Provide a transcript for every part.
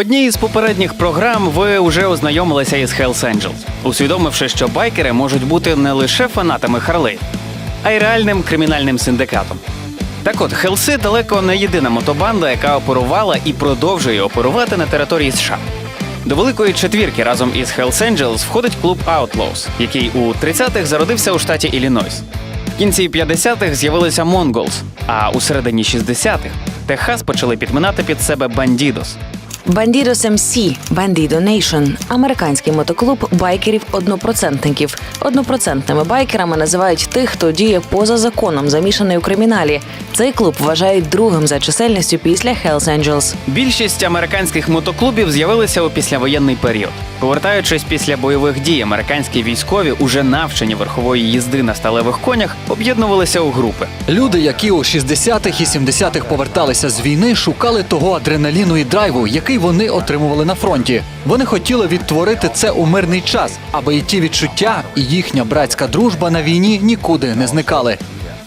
одній із попередніх програм ви вже ознайомилися із Hells Angels, усвідомивши, що байкери можуть бути не лише фанатами Харлей, а й реальним кримінальним синдикатом. Так от, Хелси далеко не єдина мотобанда, яка оперувала і продовжує оперувати на території США. До великої четвірки разом із Hells Angels входить клуб Outlaws, який у 30-х зародився у штаті Іллінойс. В кінці 50-х з'явилися Mongols, а у середині 60-х Техас почали підминати під себе Бандідос. Bandidos МС, Бандідо Нейшн – американський мотоклуб байкерів однопроцентників. Однопроцентними байкерами називають тих, хто діє поза законом, замішаний у криміналі. Цей клуб вважають другим за чисельністю після Hells Angels. Більшість американських мотоклубів з'явилися у післявоєнний період. Повертаючись після бойових дій, американські військові, уже навчені верхової їзди на сталевих конях, об'єднувалися у групи. Люди, які у 60-х і 70-х поверталися з війни, шукали того адреналіну і драйву, який вони отримували на фронті. Вони хотіли відтворити це у мирний час, аби і ті відчуття, і їхня братська дружба на війні нікуди не зникали.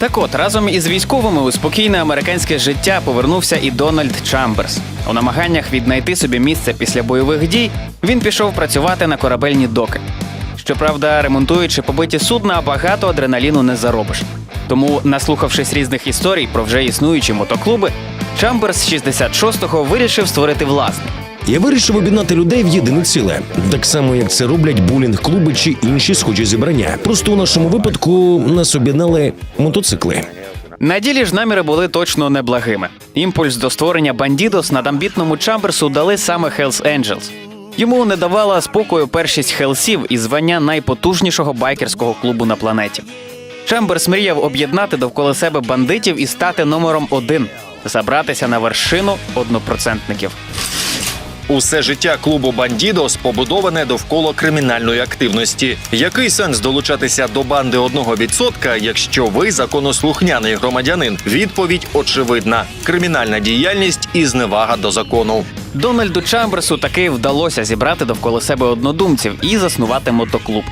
Так от, разом із військовими у спокійне американське життя повернувся і Дональд Чамберс. У намаганнях віднайти собі місце після бойових дій він пішов працювати на корабельні доки. Щоправда, ремонтуючи побиті судна, багато адреналіну не заробиш. Тому, наслухавшись різних історій про вже існуючі мотоклуби, Чамберс 66-го вирішив створити власний. Я вирішив об'єднати людей в єдине ціле, так само як це роблять булінг-клуби чи інші схожі зібрання. Просто у нашому випадку нас об'єднали мотоцикли. На ділі ж наміри були точно неблагими. Імпульс до створення бандідос над амбітному Чамберсу дали саме Hells Angels. Йому не давала спокою першість Хелсів і звання найпотужнішого байкерського клубу на планеті. Чамберс мріяв об'єднати довкола себе бандитів і стати номером один забратися на вершину однопроцентників. Усе життя клубу Бандідос побудоване довкола кримінальної активності. Який сенс долучатися до банди одного відсотка, якщо ви законослухняний громадянин? Відповідь очевидна: кримінальна діяльність і зневага до закону. Дональду Чамберсу таки вдалося зібрати довкола себе однодумців і заснувати мотоклуб.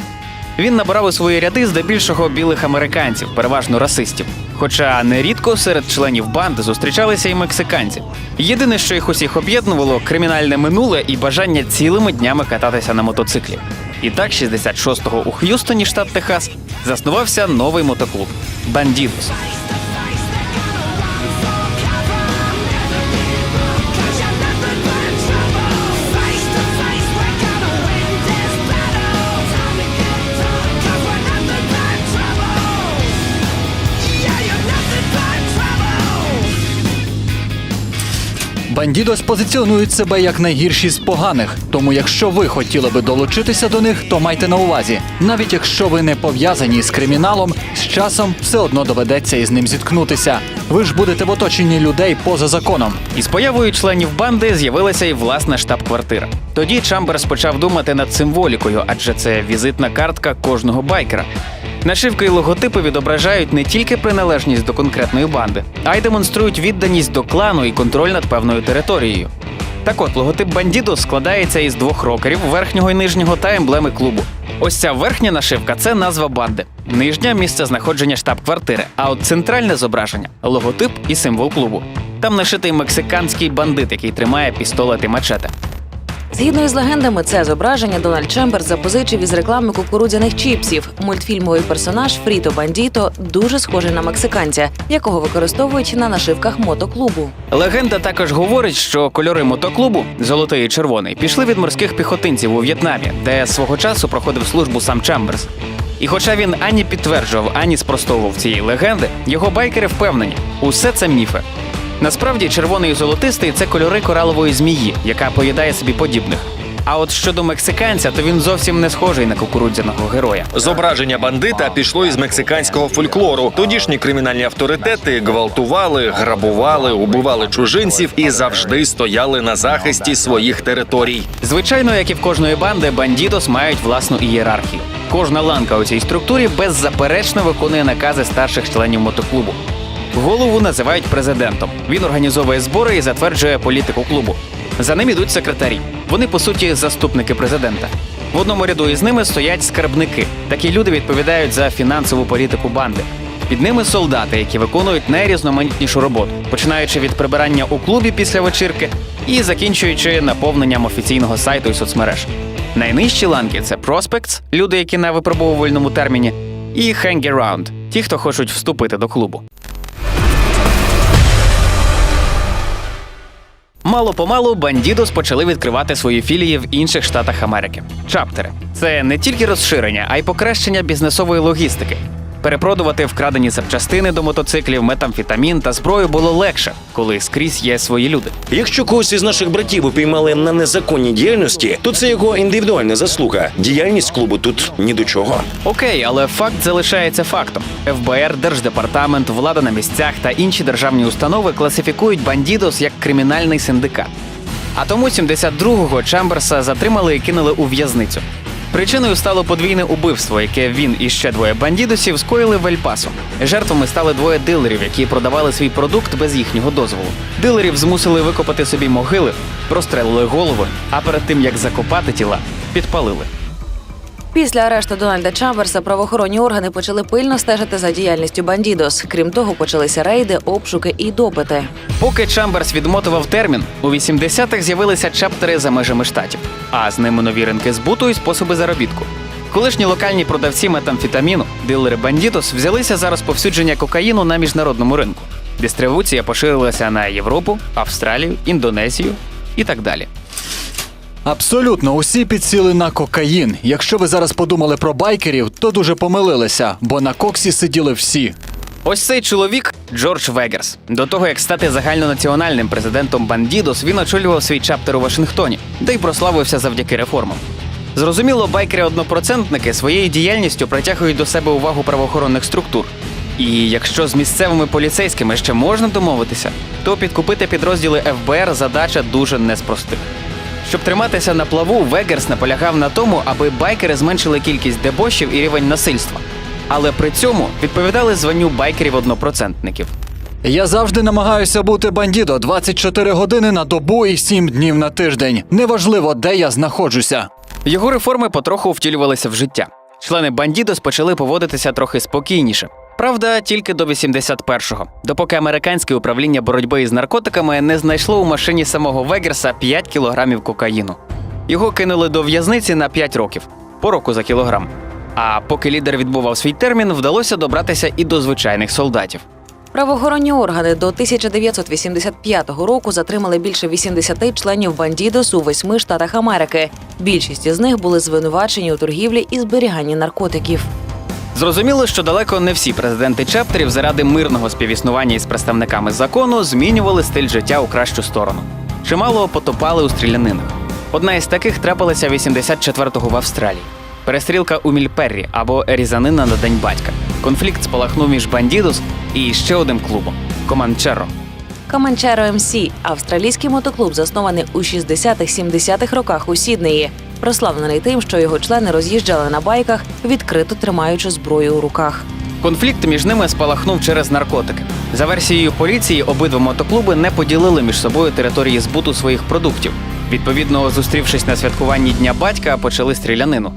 Він набирав у свої ряди здебільшого білих американців, переважно расистів. Хоча нерідко серед членів банди зустрічалися і мексиканці. Єдине, що їх усіх об'єднувало кримінальне минуле і бажання цілими днями кататися на мотоциклі. І так, 66-го у Х'юстоні, штат Техас, заснувався новий мотоклуб Бандідос. Бандідос позиціонують себе як найгірші з поганих. Тому, якщо ви хотіли би долучитися до них, то майте на увазі, навіть якщо ви не пов'язані з криміналом, з часом все одно доведеться із ним зіткнутися. Ви ж будете в оточенні людей поза законом. Із появою членів банди з'явилася і власна штаб-квартира. Тоді Чамберс почав думати над символікою, адже це візитна картка кожного байкера. Нашивки і логотипи відображають не тільки приналежність до конкретної банди, а й демонструють відданість до клану і контроль над певною територією. Так от, логотип бандіду складається із двох рокерів верхнього і нижнього та емблеми клубу. Ось ця верхня нашивка це назва банди, нижня місце знаходження штаб-квартири, а от центральне зображення логотип і символ клубу. Там нашитий мексиканський бандит, який тримає пістолет і мачете. Згідно із легендами, це зображення Дональд Чемберс запозичив із реклами кукурудзяних чіпсів. Мультфільмовий персонаж Фріто Бандіто дуже схожий на мексиканця, якого використовують на нашивках мотоклубу. Легенда також говорить, що кольори мотоклубу золотий і червоний пішли від морських піхотинців у В'єтнамі, де свого часу проходив службу сам Чамберс. І хоча він ані підтверджував, ані спростовував цієї легенди, його байкери впевнені, усе це міфи. Насправді, червоний і золотистий це кольори коралової змії, яка поїдає собі подібних. А от щодо мексиканця, то він зовсім не схожий на кукурудзяного героя. Зображення бандита пішло із мексиканського фольклору. Тодішні кримінальні авторитети гвалтували, грабували, убивали чужинців і завжди стояли на захисті своїх територій. Звичайно, як і в кожної банди, бандідос мають власну ієрархію. Кожна ланка у цій структурі беззаперечно виконує накази старших членів мотоклубу. Голову називають президентом. Він організовує збори і затверджує політику клубу. За ним ідуть секретарі. Вони по суті заступники президента. В одному ряду із ними стоять скарбники. Такі люди відповідають за фінансову політику банди. Під ними солдати, які виконують найрізноманітнішу роботу, починаючи від прибирання у клубі після вечірки і закінчуючи наповненням офіційного сайту і соцмереж. Найнижчі ланки це Prospects, люди, які на випробовувальному терміні, і Hang ті, хто хочуть вступити до клубу. Мало помалу бандідос почали відкривати свої філії в інших штатах Америки. Чаптери це не тільки розширення, а й покращення бізнесової логістики. Перепродувати вкрадені запчастини до мотоциклів, метамфетамін та зброю було легше, коли скрізь є свої люди. Якщо когось із наших братів упіймали на незаконній діяльності, то це його індивідуальна заслуга. Діяльність клубу тут ні до чого. Окей, але факт залишається фактом. ФБР, Держдепартамент, влада на місцях та інші державні установи класифікують бандідос як кримінальний синдикат. А тому 72-го Чамберса затримали і кинули у в'язницю. Причиною стало подвійне убивство, яке він і ще двоє бандідосів скоїли в Ель-Пасо. Жертвами стали двоє дилерів, які продавали свій продукт без їхнього дозволу. Дилерів змусили викопати собі могили, прострелили голови, а перед тим як закопати тіла, підпалили. Після арешту Дональда Чамберса правоохоронні органи почали пильно стежити за діяльністю бандідос. Крім того, почалися рейди, обшуки і допити. Поки Чамберс відмотував термін, у 80-х з'явилися чаптери за межами штатів, а з ними нові ринки збуту і способи заробітку. Колишні локальні продавці метамфетаміну, дилери бандітос, взялися за розповсюдження кокаїну на міжнародному ринку. Дистрибуція поширилася на Європу, Австралію, Індонезію і так далі. Абсолютно усі підсіли на кокаїн. Якщо ви зараз подумали про байкерів, то дуже помилилися, бо на коксі сиділи всі. Ось цей чоловік Джордж Вегерс. До того як стати загальнонаціональним президентом Бандідос, він очолював свій чаптер у Вашингтоні, де й прославився завдяки реформам. Зрозуміло, байкери-однопроцентники своєю діяльністю притягують до себе увагу правоохоронних структур. І якщо з місцевими поліцейськими ще можна домовитися, то підкупити підрозділи ФБР задача дуже не з простих. Щоб триматися на плаву, Вегерс наполягав на тому, аби байкери зменшили кількість дебошів і рівень насильства. Але при цьому відповідали званню байкерів-однопроцентників. Я завжди намагаюся бути бандідо 24 години на добу і 7 днів на тиждень. Неважливо, де я знаходжуся. Його реформи потроху втілювалися в життя. Члени бандідос почали поводитися трохи спокійніше. Правда, тільки до 81-го, допоки американське управління боротьби із наркотиками не знайшло у машині самого Вегерса 5 кілограмів кокаїну. Його кинули до в'язниці на 5 років, по року за кілограм. А поки лідер відбував свій термін, вдалося добратися і до звичайних солдатів. Правоохоронні органи до 1985 року затримали більше 80 членів бандідос у восьми штатах Америки. Більшість із них були звинувачені у торгівлі і зберіганні наркотиків. Зрозуміло, що далеко не всі президенти чаптерів заради мирного співіснування із представниками закону змінювали стиль життя у кращу сторону. Чимало потопали у стрілянинах. Одна із таких трапилася 84-го в Австралії. Перестрілка у Мільперрі або різанина на День батька. Конфлікт спалахнув між бандідос і ще одним клубом Команчеро. Каманчеро МС – австралійський мотоклуб, заснований у 60-70-х роках у Сіднеї, прославлений тим, що його члени роз'їжджали на байках, відкрито тримаючи зброю у руках. Конфлікт між ними спалахнув через наркотики. За версією поліції, обидва мотоклуби не поділили між собою території збуту своїх продуктів. Відповідно, зустрівшись на святкуванні Дня батька, почали стрілянину.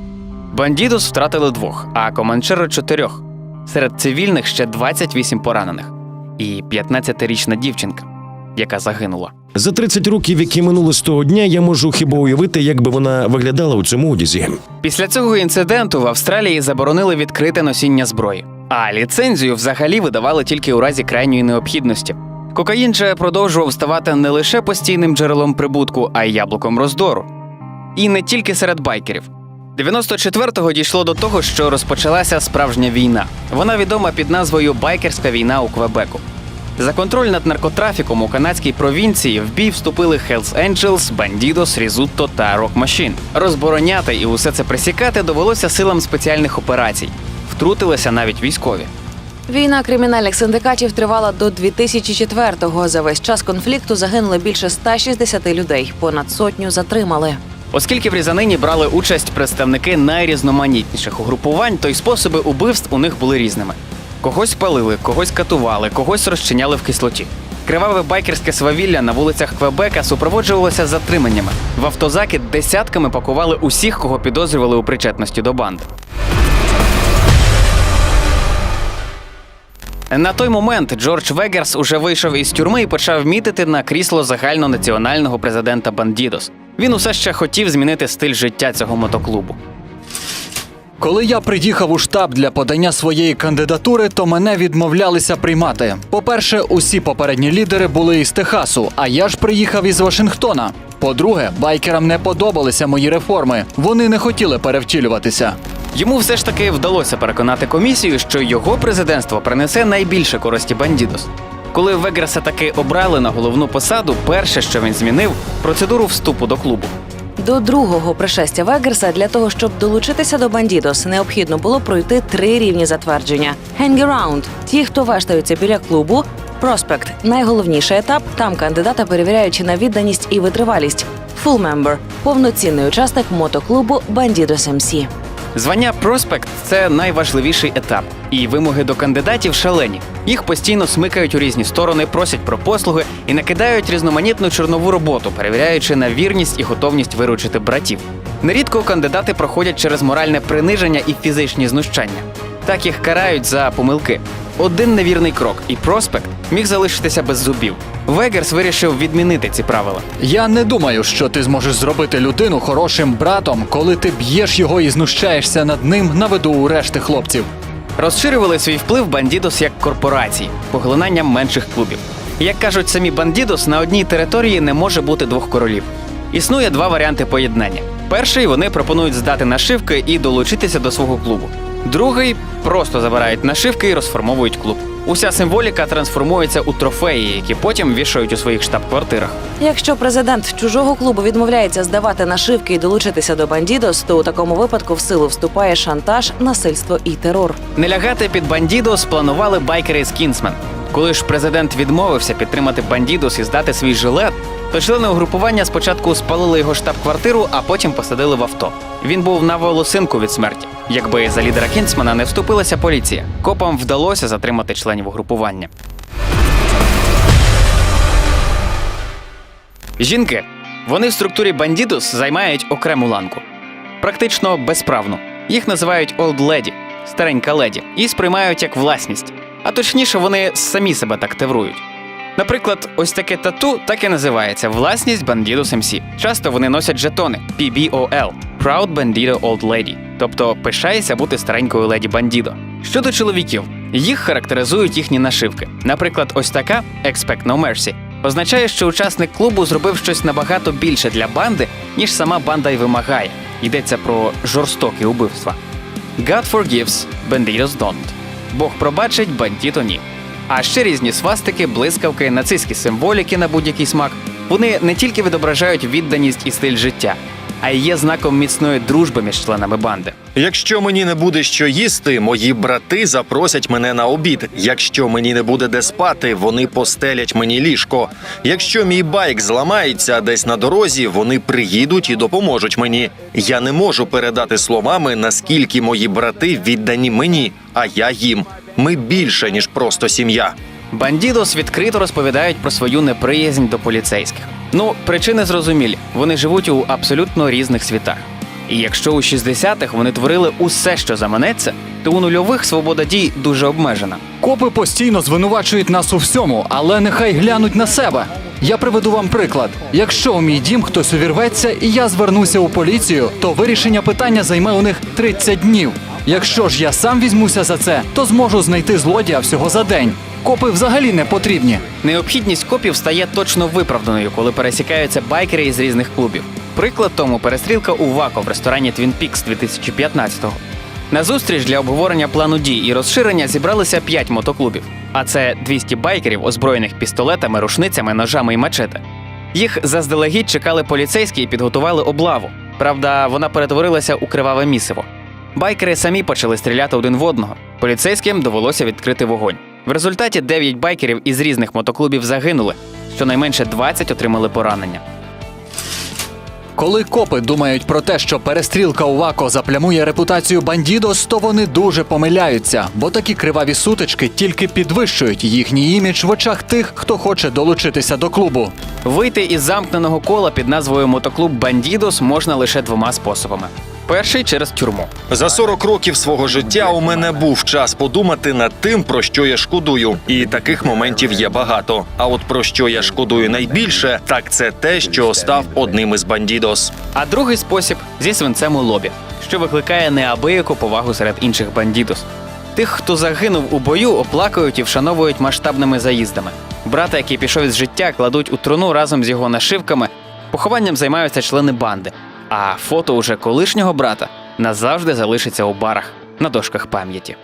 Бандідос втратили двох, а Команчеро чотирьох. Серед цивільних ще 28 поранених і 15-річна дівчинка, яка загинула. За 30 років, які минули з того дня, я можу хіба уявити, як би вона виглядала у цьому одязі. Після цього інциденту в Австралії заборонили відкрите носіння зброї, а ліцензію взагалі видавали тільки у разі крайньої необхідності. Кокаїн же продовжував ставати не лише постійним джерелом прибутку, а й яблуком роздору. І не тільки серед байкерів. 94-го дійшло до того, що розпочалася справжня війна. Вона відома під назвою Байкерська війна у Квебеку. За контроль над наркотрафіком у канадській провінції в бій вступили Hells Angels, Bandidos, Різутто та Rock Machine. Розбороняти і усе це пресікати довелося силам спеціальних операцій. Втрутилися навіть військові. Війна кримінальних синдикатів тривала до 2004-го. За весь час конфлікту загинуло більше 160 людей, понад сотню затримали. Оскільки в різанині брали участь представники найрізноманітніших угрупувань, то й способи убивств у них були різними. Когось палили, когось катували, когось розчиняли в кислоті. Криваве байкерське свавілля на вулицях Квебека супроводжувалося затриманнями. В автозаки десятками пакували усіх, кого підозрювали у причетності до банд. На той момент Джордж Вегерс уже вийшов із тюрми і почав мітити на крісло загальнонаціонального президента Бандідос. Він усе ще хотів змінити стиль життя цього мотоклубу. Коли я приїхав у штаб для подання своєї кандидатури, то мене відмовлялися приймати. По-перше, усі попередні лідери були із Техасу, а я ж приїхав із Вашингтона. По-друге, байкерам не подобалися мої реформи. Вони не хотіли перевтілюватися. Йому все ж таки вдалося переконати комісію, що його президентство принесе найбільше користі Бандідос. Коли Вегерса таки обрали на головну посаду, перше, що він змінив, процедуру вступу до клубу. До другого пришестя Вегерса для того, щоб долучитися до Бандідос, необхідно було пройти три рівні затвердження: Hang-around – ті, хто вештаються біля клубу. Проспект найголовніший етап. Там кандидата перевіряють на відданість і витривалість. Full member – повноцінний учасник мотоклубу Бандідос МС. Звання проспект це найважливіший етап, і вимоги до кандидатів шалені. Їх постійно смикають у різні сторони, просять про послуги і накидають різноманітну чорнову роботу, перевіряючи на вірність і готовність виручити братів. Нерідко кандидати проходять через моральне приниження і фізичні знущання. Так їх карають за помилки. Один невірний крок, і проспект міг залишитися без зубів. Вегерс вирішив відмінити ці правила. Я не думаю, що ти зможеш зробити людину хорошим братом, коли ти б'єш його і знущаєшся над ним на виду у решти хлопців. Розширювали свій вплив бандідос як корпорації, поглинанням менших клубів. Як кажуть самі бандідос, на одній території не може бути двох королів. Існує два варіанти поєднання. Перший вони пропонують здати нашивки і долучитися до свого клубу. Другий просто забирають нашивки і розформовують клуб. Уся символіка трансформується у трофеї, які потім вішають у своїх штаб-квартирах. Якщо президент чужого клубу відмовляється здавати нашивки і долучитися до Бандідос, то у такому випадку в силу вступає шантаж, насильство і терор. Не лягати під бандідос планували байкери з Кінсмен. Коли ж президент відмовився підтримати бандідос і здати свій жилет, то члени угрупування спочатку спалили його штаб-квартиру, а потім посадили в авто. Він був на волосинку від смерті. Якби за лідера Кінсмана не вступилася поліція, копам вдалося затримати членів угрупування. Жінки. Вони в структурі бандідос займають окрему ланку. Практично безправну. Їх називають Old Lady – старенька леді, і сприймають як власність. А точніше, вони самі себе так теврують. Наприклад, ось таке тату так і називається власність Bandidos MC. Часто вони носять жетони PBOL – Proud Bandido Old Lady, тобто пишається бути старенькою леді Бандідо. Щодо чоловіків, їх характеризують їхні нашивки. Наприклад, ось така Expect No Mercy означає, що учасник клубу зробив щось набагато більше для банди, ніж сама банда й вимагає. Йдеться про жорстокі убивства. God forgives, Bandidos don't. Бог пробачить, бандіто ні. А ще різні свастики, блискавки, нацистські символіки на будь-який смак. Вони не тільки відображають відданість і стиль життя, а й є знаком міцної дружби між членами банди. Якщо мені не буде що їсти, мої брати запросять мене на обід. Якщо мені не буде де спати, вони постелять мені ліжко. Якщо мій байк зламається десь на дорозі, вони приїдуть і допоможуть мені. Я не можу передати словами, наскільки мої брати віддані мені, а я їм. Ми більше ніж просто сім'я. Бандідос відкрито розповідають про свою неприязнь до поліцейських. Ну, причини зрозумілі. Вони живуть у абсолютно різних світах. І якщо у 60-х вони творили усе, що заманеться, то у нульових свобода дій дуже обмежена. Копи постійно звинувачують нас у всьому, але нехай глянуть на себе. Я приведу вам приклад: якщо у мій дім хтось увірветься і я звернуся у поліцію, то вирішення питання займе у них 30 днів. Якщо ж я сам візьмуся за це, то зможу знайти злодія всього за день. Копи взагалі не потрібні. Необхідність копів стає точно виправданою, коли пересікаються байкери із різних клубів. Приклад тому перестрілка у Вако в ресторані Twin Peaks 2015-го. На зустріч для обговорення плану дій і розширення зібралися 5 мотоклубів, а це 200 байкерів, озброєних пістолетами, рушницями, ножами і мачете. Їх заздалегідь чекали поліцейські і підготували облаву. Правда, вона перетворилася у криваве місиво. Байкери самі почали стріляти один в одного. Поліцейським довелося відкрити вогонь. В результаті 9 байкерів із різних мотоклубів загинули, щонайменше 20 отримали поранення. Коли копи думають про те, що перестрілка у Вако заплямує репутацію бандідос, то вони дуже помиляються, бо такі криваві сутички тільки підвищують їхній імідж в очах тих, хто хоче долучитися до клубу. Вийти із замкненого кола під назвою Мотоклуб Бандідос можна лише двома способами: Перший через тюрму. За 40 років свого життя у мене був час подумати над тим, про що я шкодую. І таких моментів є багато. А от про що я шкодую найбільше, так це те, що став одним із бандідос. А другий спосіб зі свинцем у лобі, що викликає неабияку повагу серед інших бандідос. Тих, хто загинув у бою, оплакують і вшановують масштабними заїздами. Брата, який пішов із життя, кладуть у труну разом з його нашивками. Похованням займаються члени банди. А фото уже колишнього брата назавжди залишиться у барах на дошках пам'яті.